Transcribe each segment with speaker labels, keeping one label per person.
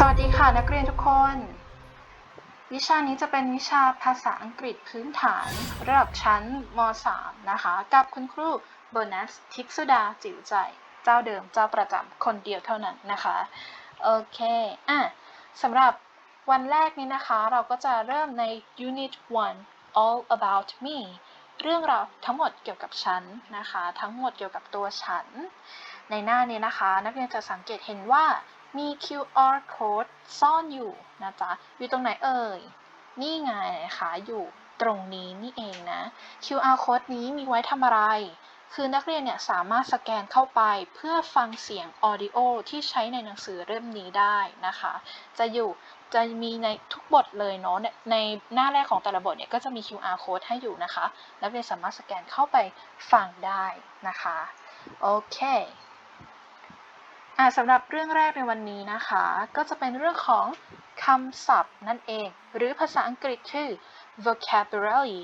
Speaker 1: สวัสดีค่ะนักเรียนทุกคน วิชานี้จะเป็นวิชาภาษาอังกฤษพื้นฐานระดับชั้นม .3 นะคะ กับคุณครูโบนัสทิพสุดาจิ๋วใจ เจ้าเดิมเจ้าประจำคนเดียวเท่านั้นนะคะ โอเค อะสำหรับวันแรกนี้นะคะ เราก็จะเริ่มใน unit 1 all about me เรื่องราวทั้งหมดเกี่ยวกับฉันนะคะ ทั้งหมดเกี่ยวกับตัวฉัน ในหน้านี้นะคะ นักเรียนจะสังเกตเห็นว่า มี QR code ซ่อนอยู่นะจ๊ะ อยู่ตรงไหนเอ่ย นี่ไงนะคะอยู่ตรงนี้นี่เองนะ QR code นี้มีไว้ทำอะไร คือนักเรียนเนี่ยสามารถสแกนเข้าไปเพื่อฟังเสียง audio ที่ใช้ในหนังสือเล่มนี้ได้นะคะ จะอยู่จะมีในทุกบทเลยเนาะในในหน้าแรกของแต่ละบทเนี่ยก็จะมี QR code ให้อยู่นะคะ นักเรียนสามารถสแกนเข้าไปฟังได้นะคะ โอเค สำหรับเรื่องแรกในวันนี้นะคะ ก็จะเป็นเรื่องของคำศัพท์นั่นเอง หรือภาษาอังกฤษคือ vocabulary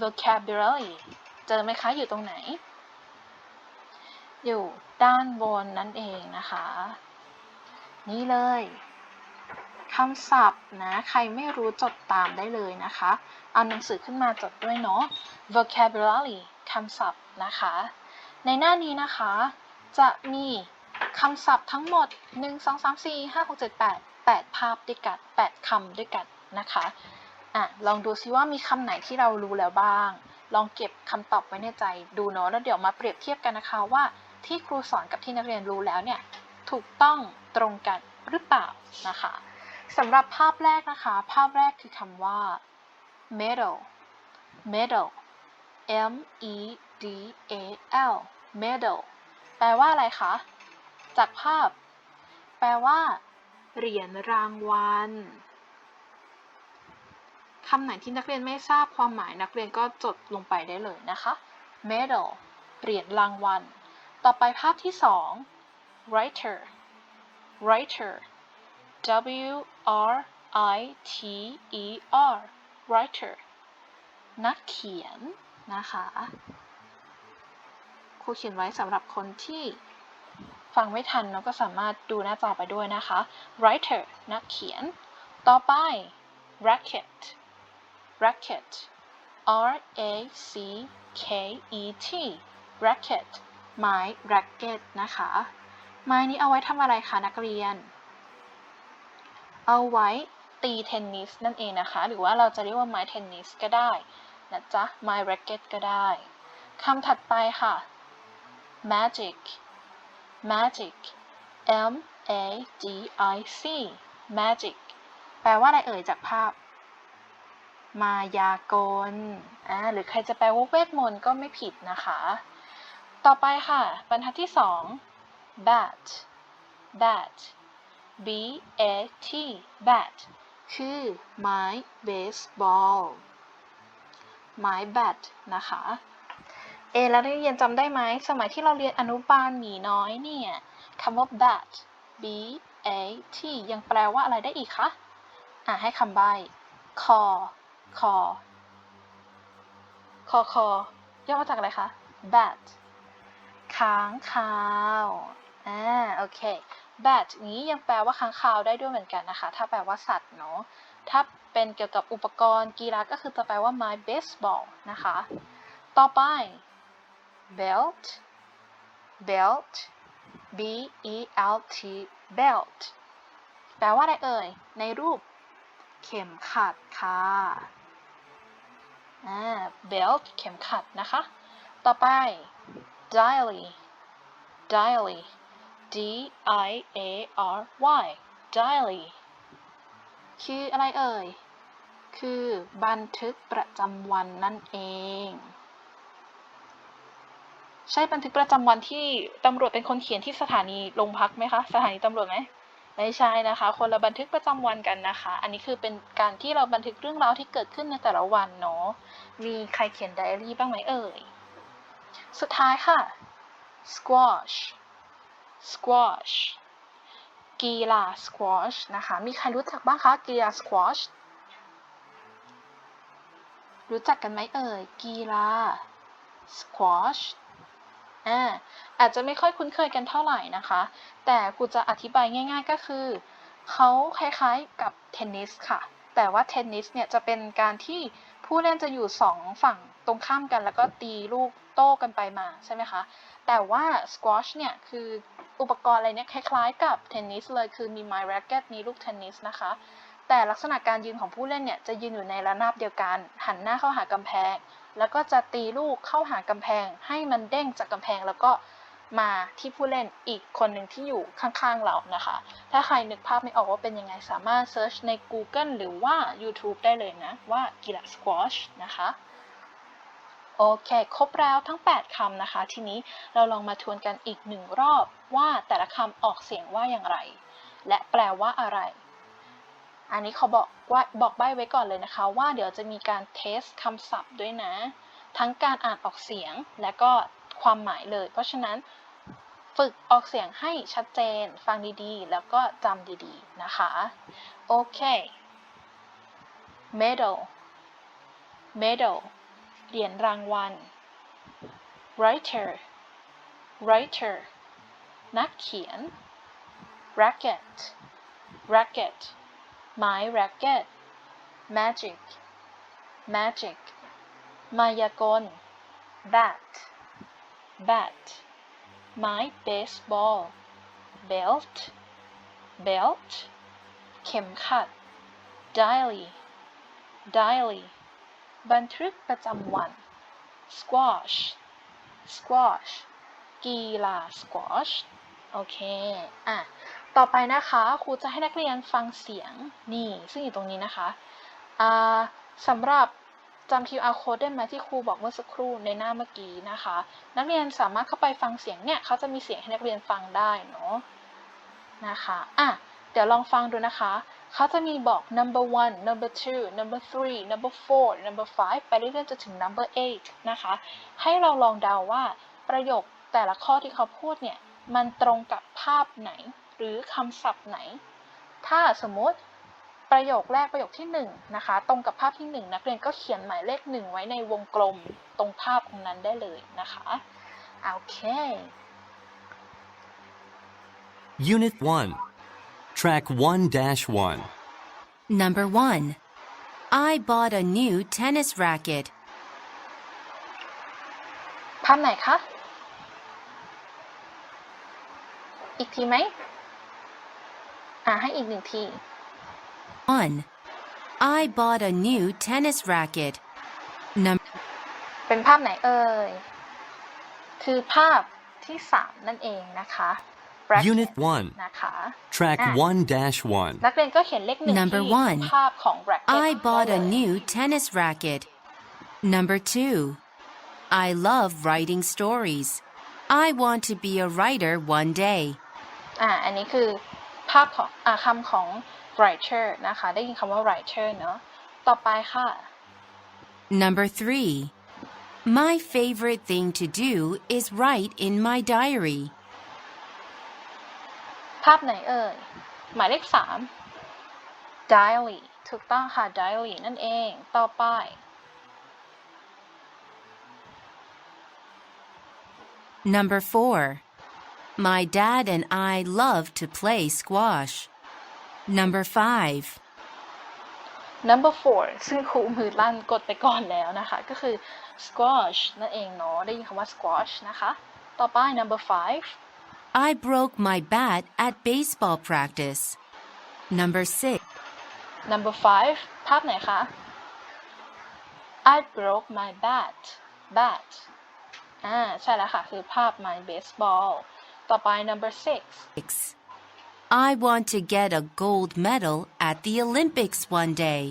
Speaker 1: vocabulary เจอไหมคะอยู่ตรงไหน อยู่ด้านบนนั่นเองนะคะ นี่เลยคำศัพท์นะ ใครไม่รู้จดตามได้เลยนะคะ เอาหนังสือขึ้นมาจดด้วยเนาะ vocabulary คำศัพท์นะคะ ในหน้านี้นะคะ จะมี คำศัพท์ทั้งหมด 1 2 3 4 5 6 7 8 8 ภาพด้วยกัน 8คำด้วยกันนะคะอะลองดูซิว่ามีคำไหนที่เรารู้แล้วบ้าง ลองเก็บคำตอบไว้ในใจดูเนาะแล้วเดี๋ยวมาเปรียบเทียบกันนะคะว่าที่ครูสอนกับที่นักเรียนรู้แล้วเนี่ยถูกต้องตรงกันหรือเปล่านะคะสำหรับภาพแรกนะคะ ภาพแรกคือคำว่า metal metal M E D A L medal แปลว่าอะไรคะ จากภาพ แปลว่า เหรียญรางวัลคำไหนที่นักเรียนไม่ทราบความหมายนักเรียนก็จดลงไปได้เลยนะคะ medal เหรียญรางวัล ต่อไปภาพที่สอง writer writer W R I T E R writer นักเขียนนะคะ ครูเขียนไว้สำหรับคนที่ ฟังไม่ทันเราก็สามารถดูหน้าจอไปด้วยนะคะ writer นักเขียน ต่อไป racket racket R A C K E T racket ไม้ racket นะคะ ไม้นี้เอาไว้ทำอะไรคะนักเรียน เอาไว้ตีเทนนิสนั่นเองนะคะ หรือว่าเราจะเรียกว่าไม้เทนนิสก็ได้นะจ๊ะ ไม้ racket ก็ได้คำถัดไปค่ะ magic magic M A G I C magic แปลว่าอะไรเอ่ยจากภาพ มายากลอ่าหรือใครจะแปลว่าเวทมนต์ก็ไม่ผิดนะคะ ต่อไปค่ะ บรรทัดที่สอง bat bat B A T bat คือไม้เบสบอลไม้แบตนะคะ เอแล้วนักเรียนจำได้ไหมสมัยที่เราเรียนอนุบาลหมีน้อยเนี่ยคำว่า bat b a t ยังแปลว่าอะไรได้อีกคะ อะให้คำใบ้ คอ คอ คอคอย่อมาจากอะไรคะ bat ค้างคาวอ่าโอเค bat นี้ยังแปลว่าค้างคาวได้ด้วยเหมือนกันนะคะ ถ้าแปลว่าสัตว์เนาะ ถ้าเป็นเกี่ยวกับอุปกรณ์กีฬาก็คือจะแปลว่าไม้เบสบอลนะคะ ต่อไป belt belt b e l t belt แปลว่าอะไรเอ่ย ในรูปเข็มขัดค่ะ belt เข็มขัดนะคะ ต่อไป diary diary d i a r y diary คืออะไรเอ่ย คือบันทึกประจำวันนั่นเอง ใช่บันทึกประจำวันที่ตำรวจเป็นคนเขียนที่สถานีโรงพักไหมคะ สถานีตำรวจไหมไม่ใช่นะคะ คนละบันทึกประจำวันกันนะคะ อันนี้คือเป็นการที่เราบันทึกเรื่องราวที่เกิดขึ้นในแต่ละวันเนาะมีใครเขียนไดอารี่บ้างไหมเอ่ย สุดท้ายค่ะ squash squash กีฬา squash นะคะ มีใครรู้จักบ้างคะกีฬา squash รู้จักกันไหมเอ่ย กีฬา squash อ่าอาจจะไม่ค่อยคุ้นเคยกันเท่าไหร่นะคะ แต่ครูจะอธิบายง่าย ๆ ก็คือเขาคล้ายๆกับเทนนิสค่ะ แต่ว่าเทนนิสเนี่ยจะเป็นการที่ผู้เล่นจะอยู่สองฝั่งตรงข้ามกัน แล้วก็ตีลูกโต้กันไปมาใช่ไหมคะ แต่ว่าสควอชเนี่ยคืออุปกรณ์อะไรเนี่ยคล้ายๆกับเทนนิสเลยคือมีไม้แร็กเก็ตมีลูกเทนนิสนะคะ แต่ลักษณะการยืนของผู้เล่นเนี่ยจะยืนอยู่ในระนาบเดียวกัน หันหน้าเข้าหากำแพง แล้วก็จะตีลูกเข้าหากำแพง ให้มันเด้งจากกำแพงแล้วก็มาที่ผู้เล่นอีกคนหนึ่งที่อยู่ข้างๆเรานะคะ ถ้าใครนึกภาพไม่ออกว่าเป็นยังไงสามารถเซิร์ชใน Google หรือว่า YouTube ได้เลยนะ ว่ากีฬาสควอชนะคะโอเค ครบแล้วทั้ง 8คำนะคะ ทีนี้เราลองมาทวนกันอีกหนึ่งรอบว่าแต่ละคำออกเสียงว่าอย่างไร และแปลว่าอะไร อันนี้เขาบอกว่าบอกใบ้ไว้ก่อนเลยนะคะ ว่าเดี๋ยวจะมีการเทสคำศัพท์ด้วยนะ ทั้งการอ่านออกเสียงและก็ความหมายเลย เพราะฉะนั้นฝึกออกเสียงให้ชัดเจน ฟังดีๆ แล้วก็จำดีๆ นะคะ โอเค medal medal เหรียญรางวัล writer writer นักเขียน racket racket ไม้ racket magic magic มายากล bat bat ไม้ baseball belt belt เข็มขัด diary diary บันทึกประจำวัน squash squash กีฬา squash โอเค อะ ต่อไปนะคะครูจะให้นักเรียนฟังเสียงนี่ซึ่งอยู่ตรงนี้นะคะสำหรับจำ QR code ได้ไหมที่ครูบอกเมื่อสักครู่ในหน้าเมื่อกี้นะคะ นักเรียนสามารถเข้าไปฟังเสียงเนี่ยเขาจะมีเสียงให้นักเรียนฟังได้เนาะนะคะอะเดี๋ยวลองฟังดูนะคะ เขาจะมีบอก number one number two number three number four number five ไปเรื่อยๆจนถึง number eight นะคะ ให้เราลองเดาว่าประโยคแต่ละข้อที่เขาพูดเนี่ย มันตรงกับภาพไหน หรือคำศัพท์ไหน ถ้าสมมติประโยคแรกประโยคที่หนึ่งนะคะตรงกับภาพที่หนึ่งนักเรียนก็เขียนหมายเลขหนึ่งไว้ในวงกลมตรงภาพตรงนั้นได้เลยนะคะโอเค
Speaker 2: Unit 1. Track 1 1.
Speaker 3: Number 1. I bought a new tennis racket.
Speaker 1: ภาพไหนคะ อีกทีไหม อ่าให้อีกหนึ่งที
Speaker 3: 1. I bought a new tennis racket. Number
Speaker 1: เป็นภาพไหนเอ่ย คือภาพที่สามนั่นเองนะคะ Bracket
Speaker 2: Unit 1.
Speaker 1: นะคะ
Speaker 2: Track
Speaker 1: Ah.
Speaker 2: 1 1.
Speaker 1: นักเรียนก็เขียนเลขหนึ่ง
Speaker 3: Number
Speaker 1: ที่
Speaker 3: one.
Speaker 1: ภาพของ bracket
Speaker 3: I bought
Speaker 1: ได้
Speaker 3: a
Speaker 1: เลย
Speaker 3: new tennis racket. Number 2. I love writing stories. I want to be a writer one day.
Speaker 1: อ่า อันนี้คือ ภาพของอ่าคำของ writer นะคะ ได้ยินคำว่า writer เนอะต่อไปค่ะ
Speaker 3: Number 3. My favorite thing to do is write in my diary.
Speaker 1: ภาพไหนเอ่ย หมายเลขสาม diary ถูกต้องค่ะ diary นั่นเอง ต่อไป
Speaker 3: Number 4. My dad and I love to play squash. Number 5.
Speaker 1: number four ซึ่งครูมือลั่นกดไปก่อนแล้วนะคะ ก็คือ squash นั่นเองเนาะ ได้ยินคำว่า squash นะคะ ต่อไป number five
Speaker 3: I broke my bat at baseball practice. Number 6.
Speaker 1: number five ภาพไหนคะ I broke my bat bat อ่า ใช่แล้วค่ะ คือภาพ my baseball ต่อไป number six
Speaker 3: I want to get a gold medal at the Olympics one day.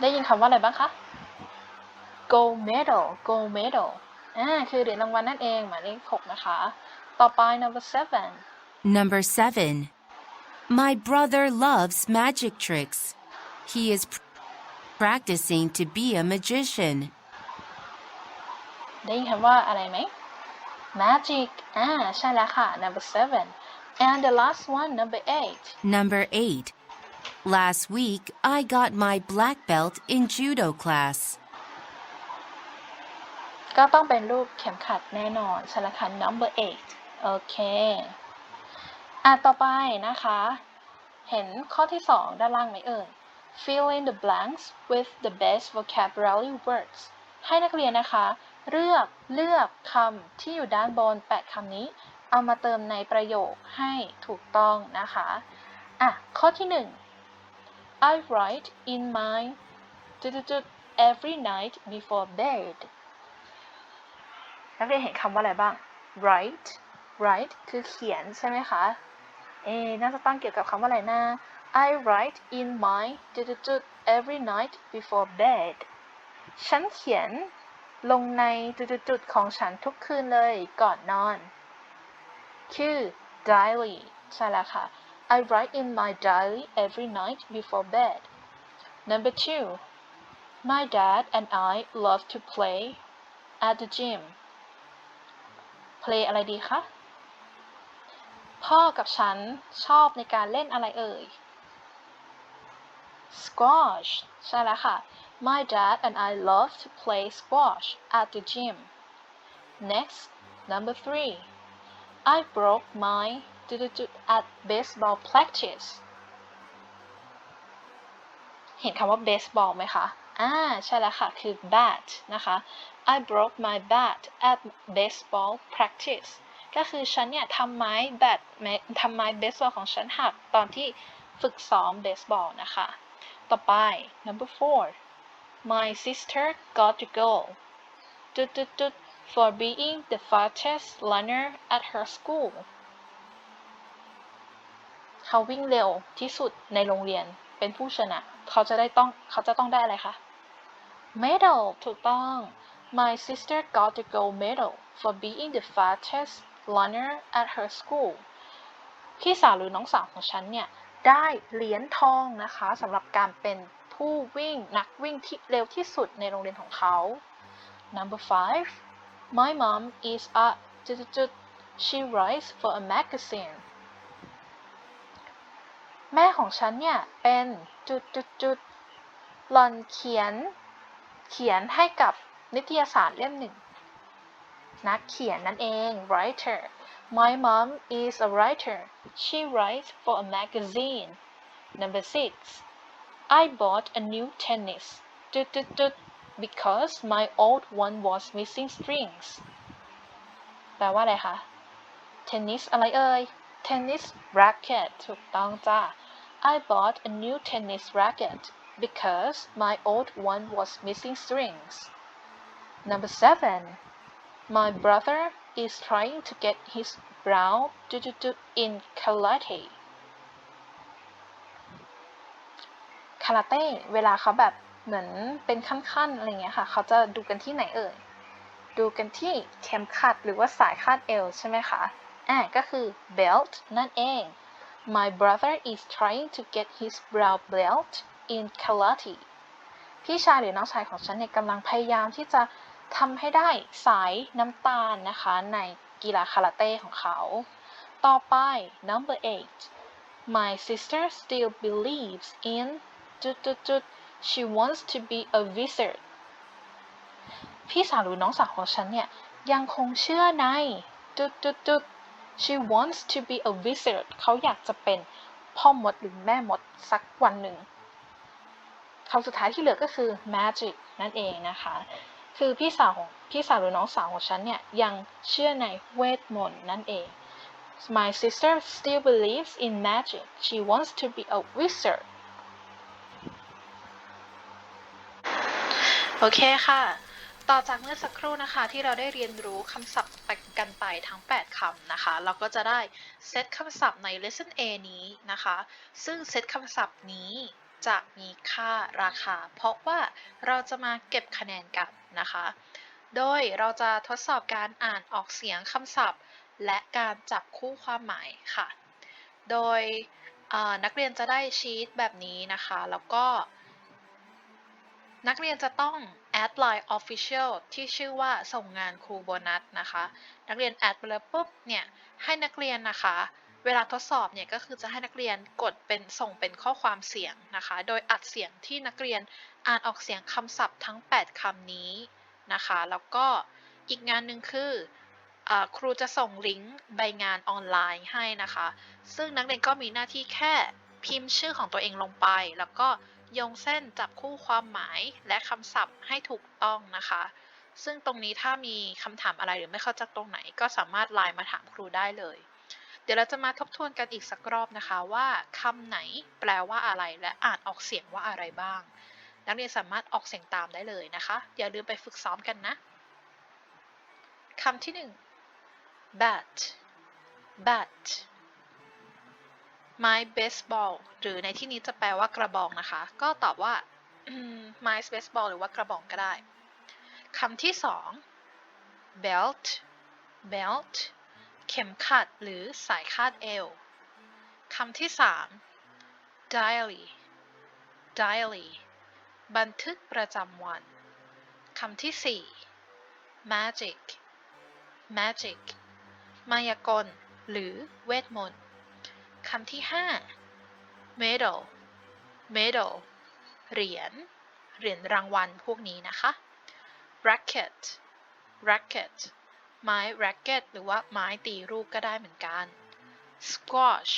Speaker 1: ได้ยินคำว่าอะไรบ้างคะ gold medal gold medal อ่า คือเหรียญรางวัลนั่นเอง หมายเลขหกนะคะ ต่อไป number seven
Speaker 3: Number 7. My brother loves magic tricks. He is pr- practicing to be a magician.
Speaker 1: ได้ยินคำว่าอะไรไหม magic อ่าใช่แล้วค่ะ number seven and the last one number eight
Speaker 3: Number 8. Last week, I got my black belt in judo class.
Speaker 1: ก็ต้องเป็นรูปเข็มขัดแน่นอนใช่แล้วค่ะ number eight โอเคอะต่อไปนะคะ เห็นข้อที่2ด้านล่างไหมเอ่ย fill in the blanks with the best vocabulary words ให้นักเรียนนะคะ เลือกเลือกคำที่อยู่ด้านบน 8คำนี้ เอามาเติมในประโยคให้ถูกต้องนะคะ อะ ข้อที่ 1 I write in my every night before bed นักเรียนเห็นคำว่าอะไรบ้าง write write คือเขียนใช่ไหมคะ เอ๊น่าจะตั้งเกี่ยวกับคำว่าอะไรนะ I write in my every night before bed ฉันเขียน ลงในจุดๆของฉันทุกคืนเลยก่อนนอนคือ diary ใช่แล้วค่ะ I write in my diary every night before bed number two my dad and I love to play at the gym play อะไรดีคะ พ่อกับฉันชอบในการเล่นอะไรเอ่ย squash ใช่แล้วค่ะ My dad and I love to play squash at the gym. Next, number three. I broke my at baseball practice. เห็นคำว่า baseball ไหมคะ อ่า ใช่แล้วค่ะ คือ bat นะคะ I broke my bat at baseball practice ก็คือฉันเนี่ยทำไม้แบดทำไม้เบสบอลของฉันหักตอนที่ฝึกซ้อมเบสบอลนะคะ ต่อไป number four my sister got the goal จุดจุดจุด for being the fastest runner at her school เขาวิ่งเร็วที่สุดในโรงเรียนเป็นผู้ชนะ เขาจะได้ต้องเขาจะต้องได้อะไรคะ medal ถูกต้อง my sister got the gold medal for being the fastest runner at her school พี่สาวหรือน้องสาวของฉันเนี่ย ได้เหรียญทองนะคะสำหรับการเป็น ผู้วิ่งนักวิ่งที่เร็วที่สุดในโรงเรียนของเขา number five my mom is a she writes for a magazine แม่ของฉันเนี่ย เป็นจุดจุดจุดหล่อนเขียน เขียนให้กับนิตยสารเล่มหนึ่ง นักเขียนนั่นเอง writer My mom is a writer. She writes for a magazine. Number six. I bought a new tennis. Because my old one was missing strings. แปลว่าอะไรคะ tennis อะไรเอ่ย tennis racket ถูกต้องจ้า I bought a new tennis racket because my old one was missing strings. Number seven. My brother is trying to get his brow in karate. คาราเต้เวลาเขาแบบเหมือนเป็นขั้นๆอะไรเงี้ยค่ะ เขาจะดูกันที่ไหนเอ่ย ดูกันที่เข็มขัดหรือว่าสายคาดเอวใช่ไหมคะอ่าก็คือ belt นั่นเอง My brother is trying to get his brown belt in karate พี่ชายหรือน้องชายของฉันเนี่ยกำลังพยายามที่จะทำให้ได้สายน้ำตาลนะคะ ในกีฬาคาราเต้ของเขา ต่อไป number eight my sister still believes in จุดจุดจุด she wants to be a wizard พี่สาวหรือน้องสาวของฉันเนี่ยยังคงเชื่อในจุดจุดจุด she wants to be a wizard เขาอยากจะเป็นพ่อมดหรือแม่มดสักวันหนึ่งคำสุดท้ายที่เหลือก็คือ magic นั่นเองนะคะ คือพี่สาวของพี่สาวหรือน้องสาวของฉันเนี่ยยังเชื่อในเวทมนต์นั่นเอง My sister still believes in magic. She wants to be a wizard. โอเคค่ะ ต่อจากเมื่อสักครู่นะคะ ที่เราได้เรียนรู้คำศัพท์ไปกันไปทั้ง 8คำนะคะ เราก็จะได้เซตคำศัพท์ใน lesson A นี้นะคะ ซึ่งเซตคำศัพท์นี้จะมีค่าราคา เพราะว่าเราจะมาเก็บคะแนนกันนะคะ โดยเราจะทดสอบการอ่านออกเสียงคำศัพท์ และการจับคู่ความหมายค่ะ โดยนักเรียนจะได้ชีตแบบนี้นะคะ แล้วก็ นักเรียนจะต้องแอดไลน์ Official ที่ชื่อว่าส่งงานครูโบนัสนะคะ นักเรียนแอดไปแล้วปุ๊บเนี่ยให้นักเรียนนะคะ เวลาทดสอบเนี่ยก็คือจะให้นักเรียนกดเป็นส่งเป็นข้อความเสียงนะคะ โดยอัดเสียงที่นักเรียนอ่านออกเสียงคำศัพท์ทั้ง 8คำนี้นะคะ แล้วก็อีกงานหนึ่งคือครูจะส่งลิงก์ใบงานออนไลน์ให้นะคะ ซึ่งนักเรียนก็มีหน้าที่แค่พิมพ์ชื่อของตัวเองลงไป แล้วก็ โยงเส้นจับคู่ความหมายและคำศัพท์ให้ถูกต้องนะคะ ซึ่งตรงนี้ถ้ามีคำถามอะไรหรือไม่เข้าใจตรงไหน ก็สามารถไลน์มาถามครูได้เลย เดี๋ยวเราจะมาทบทวนกันอีกสักรอบนะคะว่าคำไหนแปลว่าอะไร และอ่านออกเสียงว่าอะไรบ้าง นักเรียนสามารถออกเสียงตามได้เลยนะคะ อย่าลืมไปฝึกซ้อมกันนะคำที่หนึ่ง bat bat ไม้เบสบอลหรือในที่นี้จะแปลว่ากระบองนะคะ ก็ตอบว่าอืมไม้เบสบอลหรือว่ากระบองก็ได้คำที่สอง belt belt เข็มขัดหรือสายคาดเอวคำที่สาม diary diary บันทึกประจำวันคำที่สี่ magic magic มายากล หรือเวทมนต์ำที่ 5 medal medal เหรียญ เหรียญรางวัลพวกนี้นะคะ racket racket ไม้ racket หรือว่าไม้ตีรูปก็ได้เหมือนกัน squash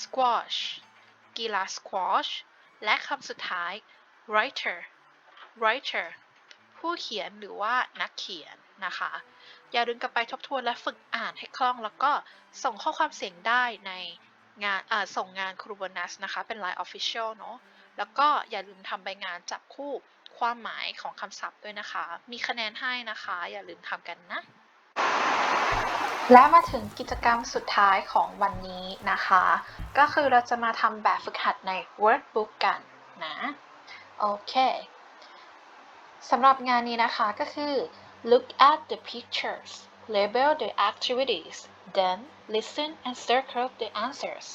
Speaker 1: squash กีฬา squash และคำสุดท้าย writer writer ผู้เขียนหรือว่านักเขียนนะคะ อย่าลืมกลับไปทบทวนและฝึกอ่านให้คล่อง แล้วก็ส่งข้อความเสียงได้ใน งานส่งงานครูโบนัสนะคะ เป็น Line Official เนอะแล้วก็อย่าลืมทำใบงานจับคู่ความหมายของคำศัพท์ด้วยนะคะ มีคะแนนให้นะคะ อย่าลืมทำกันนะ และมาถึงกิจกรรมสุดท้ายของวันนี้นะคะ ก็คือเราจะมาทำแบบฝึกหัดใน Workbook กันนะ โอเคสำหรับงานนี้นะคะก็คือ look at the pictures label the activities then listen and circle the answers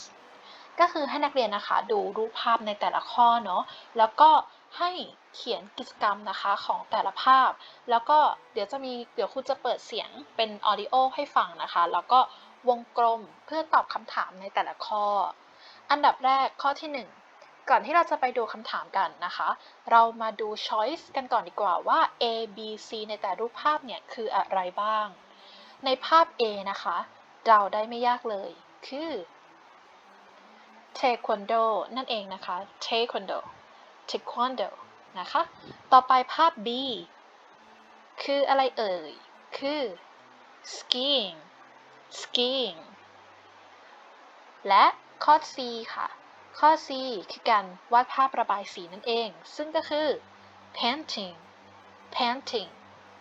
Speaker 1: ก็คือให้นักเรียนนะคะดูรูปภาพในแต่ละข้อเนาะแล้วก็ให้เขียนกิจกรรมนะคะของแต่ละภาพ แล้วก็เดี๋ยวจะมีเดี๋ยวครูจะเปิดเสียงเป็นออดิโอให้ฟังนะคะ แล้วก็วงกลมเพื่อตอบคำถามในแต่ละข้อ อันดับแรกข้อที่หนึ่งก่อนที่เราจะไปดูคำถามกันนะคะ เรามาดู choice กันก่อนดีกว่าว่า A B C ในแต่รูปภาพเนี่ยคืออะไรบ้าง ในภาพ A นะคะ เดาได้ไม่ยากเลย คือ taekwondo นั่นเองนะคะ taekwondo taekwondo นะคะ ต่อไปภาพ B คืออะไรเอ่ย คือ skiing skiing และข้อ C ค่ะ ข้อ C คือการวาดภาพระบายสีนั่นเอง ซึ่งก็คือ painting painting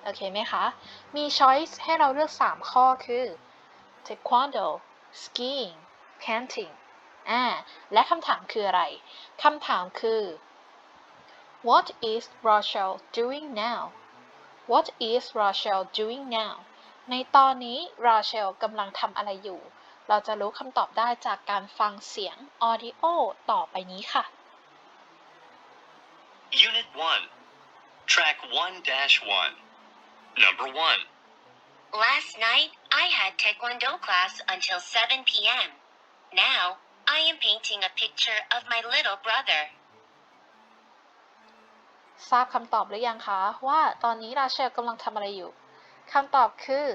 Speaker 1: โอเคไหมคะ มี choice ให้เราเลือก 3 ข้อคือ taekwondo skiing painting อ่า และคำถามคืออะไร คำถามคือ what is Rachel doing now what is Rachel doing now ในตอนนี้ Rachel กำลังทำอะไรอยู่ เราจะรู้คำตอบได้จากการฟังเสียง audio ต่อไปนี้ค่ะ
Speaker 2: Unit 1. Track 1 1. Number 1.
Speaker 4: Last night, I had Taekwondo class until 7 p.m. Now, I am painting a picture of my little brother.
Speaker 1: ทราบคำตอบหรือยังคะว่าตอนนี้ราเชลกำลังทำอะไรอยู่คำตอบคือ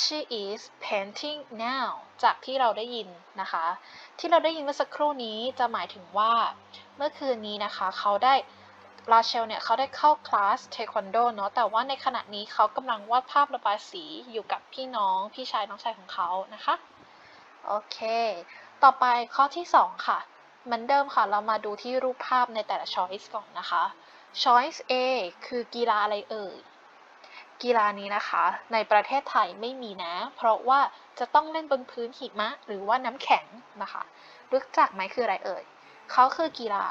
Speaker 1: she is painting now จากที่เราได้ยินนะคะ ที่เราได้ยินเมื่อสักครู่นี้จะหมายถึงว่า เมื่อคืนนี้นะคะ เขาได้ ราเชลเนี่ยเขาได้เข้าคลาสเทควันโดเนาะแต่ว่าในขณะนี้เขากำลังวาดภาพระบายสีอยู่กับพี่น้องพี่ชายน้องชายของเขานะคะโอเค ต่อไปข้อที่ 2 ค่ะ เหมือนเดิมค่ะ เรามาดูที่รูปภาพในแต่ละ choice ก่อนนะคะ choice A คือกีฬาอะไรเอ่ย กีฬานี้นะคะ ในประเทศไทยไม่มีนะ เพราะว่าจะต้องเล่นบนพื้นหิมะ หรือว่าน้ำแข็งนะคะ รู้จักไหมคืออะไรเอ่ย เขาคือกีฬา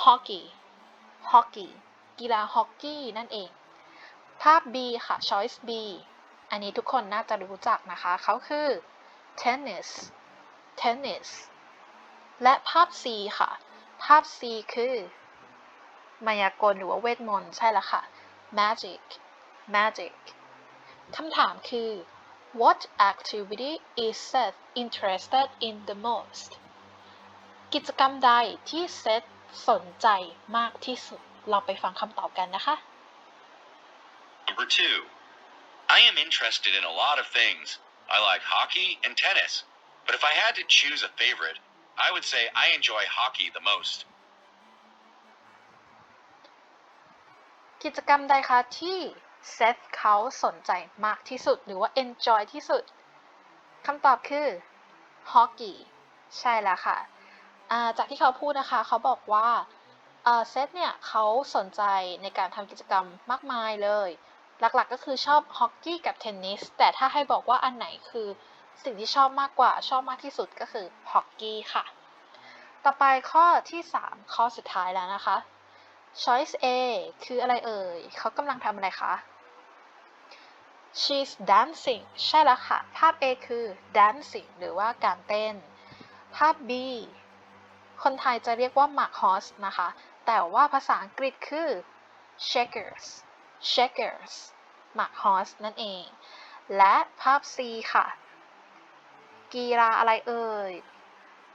Speaker 1: ฮอกกี้ ฮอกกี้กีฬาฮอกกี้นั่นเอง ภาพ B ค่ะ choice B อันนี้ทุกคนน่าจะรู้จักนะคะ เขาคือ tennis tennis และภาพ C ค่ะ ภาพ C คือ มายากลหรือว่าเวทมนต์ใช่แล้วค่ะ magic magic คำถามคือ what activity is Seth interested in the most กิจกรรมใดที่เซธ สนใจมากที่สุด เราไปฟังคำตอบกันนะคะ
Speaker 2: Number 2. I am interested in a lot of things. I like hockey and tennis. But if I had to choose a favorite, I would say I enjoy hockey the most.
Speaker 1: กิจกรรมใดคะที่เซธเขาสนใจมากที่สุด หรือว่า enjoy ที่สุดคำตอบคือ hockey ใช่แล้วค่ะ อ่าจากที่เขาพูดนะคะ เขาบอกว่าเอ่อเซธเนี่ยเขาสนใจในการทำกิจกรรมมากมายเลย หลักๆก็คือชอบฮอกกี้กับเทนนิส แต่ถ้าให้บอกว่าอันไหนคือสิ่งที่ชอบมากกว่าชอบมากที่สุดก็คือฮอกกี้ค่ะ ต่อไปข้อที่ 3 ข้อสุดท้ายแล้วนะคะ Choice A คืออะไรเอ่ย เขากำลังทำอะไรคะ She's dancing ใช่แล้วค่ะ ภาพ A คือ dancing หรือว่าการเต้น ภาพ B คนไทยจะเรียกว่า mark horse นะคะ แต่ว่าภาษาอังกฤษคือ shakers shakers mark horse นั่นเอง และภาพ C ค่ะ กีฬาอะไรเอ่ย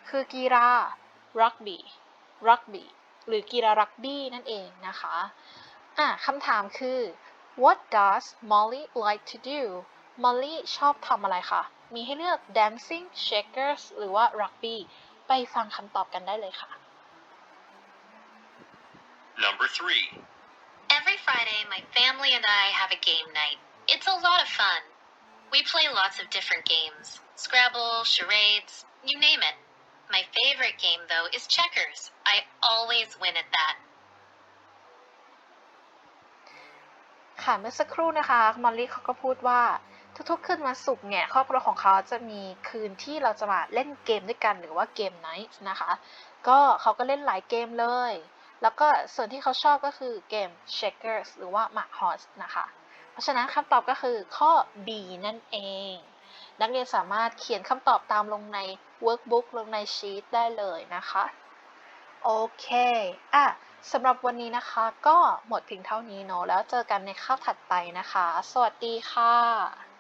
Speaker 1: คือกีฬา rugby rugby หรือกีฬารักบี้นั่นเองนะคะอะคำถามคือ what does Molly like to do Molly ชอบทำอะไรคะ มีให้เลือก dancing shakers หรือว่า rugby ไปฟังคำตอบกันได้เลยค่ะ
Speaker 2: Number 3.
Speaker 4: Every Friday, my family and I have a game night. It's a lot of fun. We play lots of different games Scrabble, charades, you name it. My favorite game, though, is checkers. I always win at that.
Speaker 1: ค่ะเมื่อสักครู่นะคะมอลลี่เขาก็พูดว่า ทุกๆ คืนวันศุกร์เนี่ยครอบครัวของเขาจะมีคืนที่เราจะมาเล่นเกมด้วยกันหรือว่าเกมไนท์นะคะ ก็เขาก็เล่นหลายเกมเลย แล้วก็ส่วนที่เขาชอบก็คือเกม Checkers หรือว่า Mark Horse นะคะ เพราะฉะนั้นคำตอบก็คือข้อ B นั่นเอง นักเรียนสามารถเขียนคำตอบตามลงใน workbook ลงในชีตได้เลยนะคะโอเค อะ สำหรับวันนี้นะคะ ก็หมดเพียงเท่านี้เนอะแล้วเจอกันในคาบถัดไปนะคะ สวัสดีค่ะ